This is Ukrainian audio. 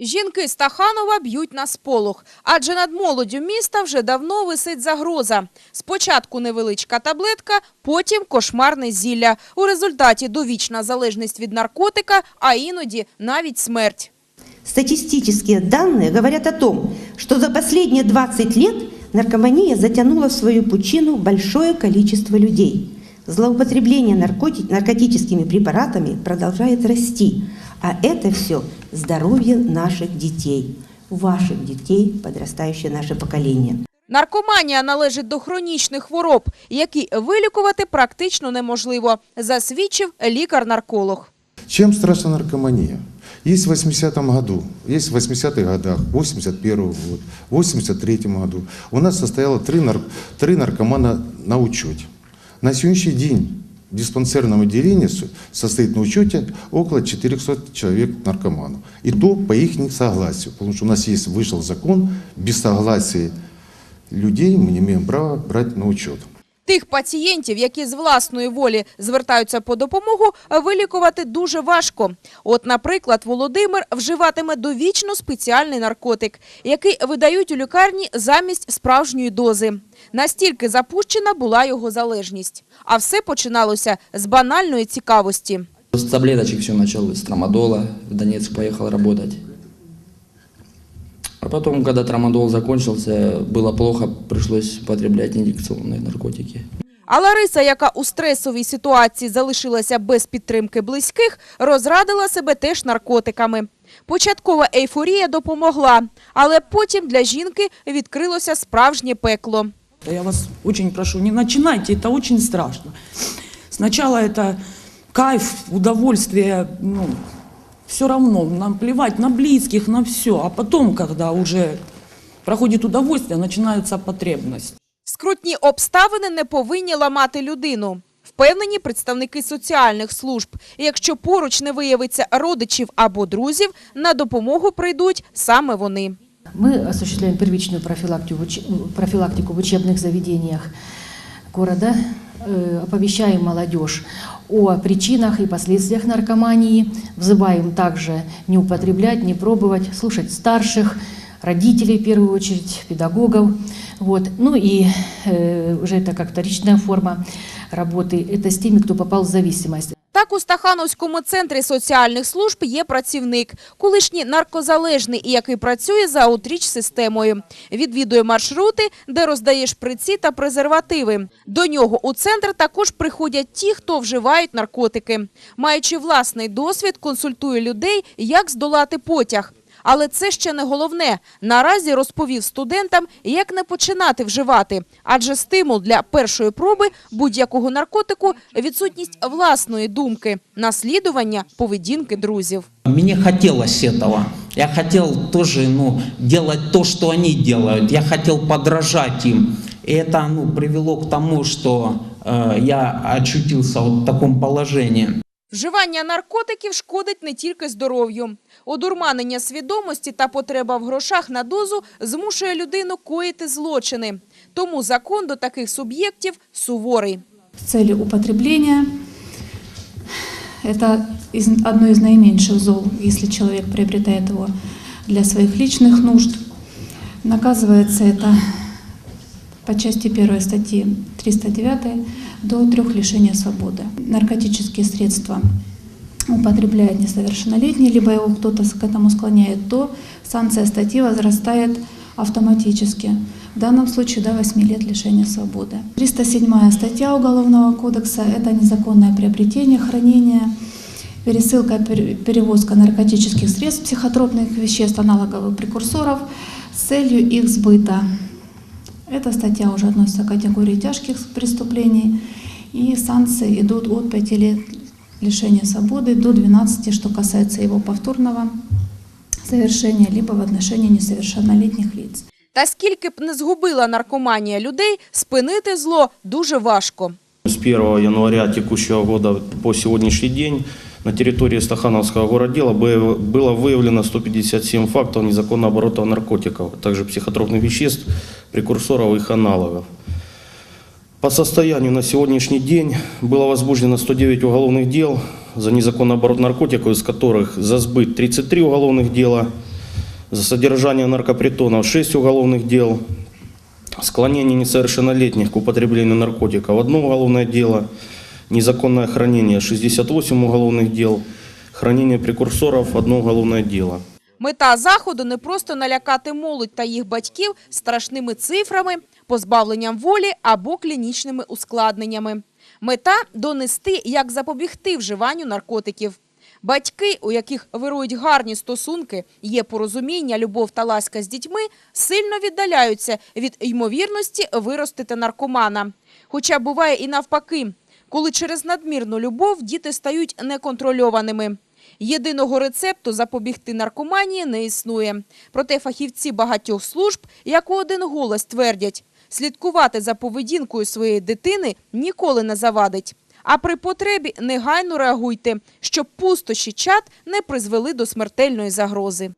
Жінки Стаханова б'ють на сполох, адже над молоддю міста вже давно висить загроза. Спочатку невеличка таблетка, потім кошмарне зілля. У результаті довічна залежність від наркотика, а іноді навіть смерть. Статистические данные говорят о том, что за последние 20 лет наркомания затянула в свою пучину большое количество людей. Злоупотребление наркотическими препаратами продолжает расти, а это все здоровье наших детей, ваших детей, подрастающее наше поколение. Наркоманія належить до хронічних хвороб, які вилікувати практично неможливо, засвідчив лікар-нарколог. Чем страшна наркомания? Есть в 80-м году, есть в 80-х годах, 81 год, 83 году. У нас состояло три, нар- три наркомана на учете. На сегодняшний день в диспансерном отделении со- состоит на учете около 400 человек наркоманов. И то по их согласию, потому что у нас есть, вышел закон, без согласия людей мы не имеем права брать на учет. Тих пацієнтів, які з власної волі звертаються по допомогу, вилікувати дуже важко. От, наприклад, Володимир вживатиме довічно спеціальний наркотик, який видають у лікарні замість справжньої дози. Настільки запущена була його залежність. А все починалося з банальної цікавості. С таблеточек все началось, с трамадола. В Донецк поехал работать. А потом, когда трамадол закончился, было плохо, пришлось употреблять инъекционные наркотики. А Лариса, яка у стресовій ситуації залишилася без підтримки близьких, розрадила себе теж наркотиками. Початкова ейфорія допомогла, але потім для жінки відкрилося справжнє пекло. Я вас очень прошу, не начинайте, это очень страшно. Сначала это кайф, удовольствие, ну, все равно, нам плевать на близких, на все. А потом, когда уже проходит удовольствие, начинается потребность. Скрутні обставини не повинні ламати людину. Впевнені представники соціальних служб. Якщо поруч не виявиться родичів або друзів, на допомогу прийдуть саме вони. Мы осуществляем первичную профилактику, в уч- профилактику в э, оповещаем молодежь о причинах и последствиях наркомании, взываем также не употреблять, не пробовать, слушать старших, родителей в первую очередь, педагогов. Вот. Ну и э, уже это как вторичная форма работы, это с теми, кто попал в зависимость. Так у Стахановському центрі соціальних служб є працівник, колишній наркозалежний, і який працює за аутріч системою. Відвідує маршрути, де роздає шприці та презервативи. До нього у центр також приходять ті, хто вживають наркотики. Маючи власний досвід, консультує людей, як здолати потяг. Але це ще не головне. Наразі розповів студентам, як не починати вживати. Адже стимул для першої проби будь-якого наркотику – відсутність власної думки, наслідування поведінки друзів. Мне хотелось этого. Я хотел тоже ну, делать то, что они делают. Я хотел подражать им. И это ну, привело к тому, что э, я очутился вот в таком положении. Вживання наркотиків шкодить не тільки здоров'ю. Одурманення свідомості та потреба в грошах на дозу змушує людину коїти злочини. Тому закон до таких суб'єктів суворий. с целью употребления. Это из- одно из наименьших зол, если человек приобретает его для своих личных нужд. Наказывается это по части 1 статьи 309 до трех лишения свободы. Наркотические средства употребляет несовершеннолетний, либо его кто-то к этому склоняет, то санкция статьи возрастает автоматически. В данном случае до 8 лет лишения свободы. 307 статья Уголовного кодекса – это незаконное приобретение, хранение, пересылка, пер- перевозка наркотических средств, психотропных веществ, аналоговых прекурсоров с целью их сбыта. Эта статья уже относится к категории тяжких преступлений, и санкции идут от 5 лет лишения свободы до 12, что касается его повторного совершения, либо в отношении несовершеннолетних лиц. Та скільки б не згубила наркоманія людей, спинити зло дуже важко. С 1 января текущего года по сегодняшний день на территории Стахановского городдела бы- было выявлено 157 фактов незаконного оборота наркотиков, а также психотропных веществ, прекурсоров и их аналогов. По состоянию на сегодняшний день было возбуждено 109 уголовных дел за незаконный оборот наркотиков, из которых за сбыт 33 уголовных дела, За содержание наркопритонов 6 уголовных дел. Склонение несовершеннолетних к употреблению наркотиков одно уголовное дело. Незаконное хранение 68 уголовных дел. Хранение прекурсоров одно уголовное дело. Мета заходу не просто налякати молодь та їх батьків страшними цифрами, позбавленням волі або клінічними ускладненнями. Мета – донести, як запобігти вживанню наркотиків. Батьки, у яких вирують гарні стосунки, є порозуміння, любов та ласка з дітьми, сильно віддаляються від ймовірності виростити наркомана. Хоча буває і навпаки, коли через надмірну любов діти стають неконтрольованими. Єдиного рецепту запобігти наркоманії не існує. Проте фахівці багатьох служб, як у один голос твердять, слідкувати за поведінкою своєї дитини ніколи не завадить. А при потребі негайно реагуйте, щоб пустощі чат не призвели до смертельної загрози.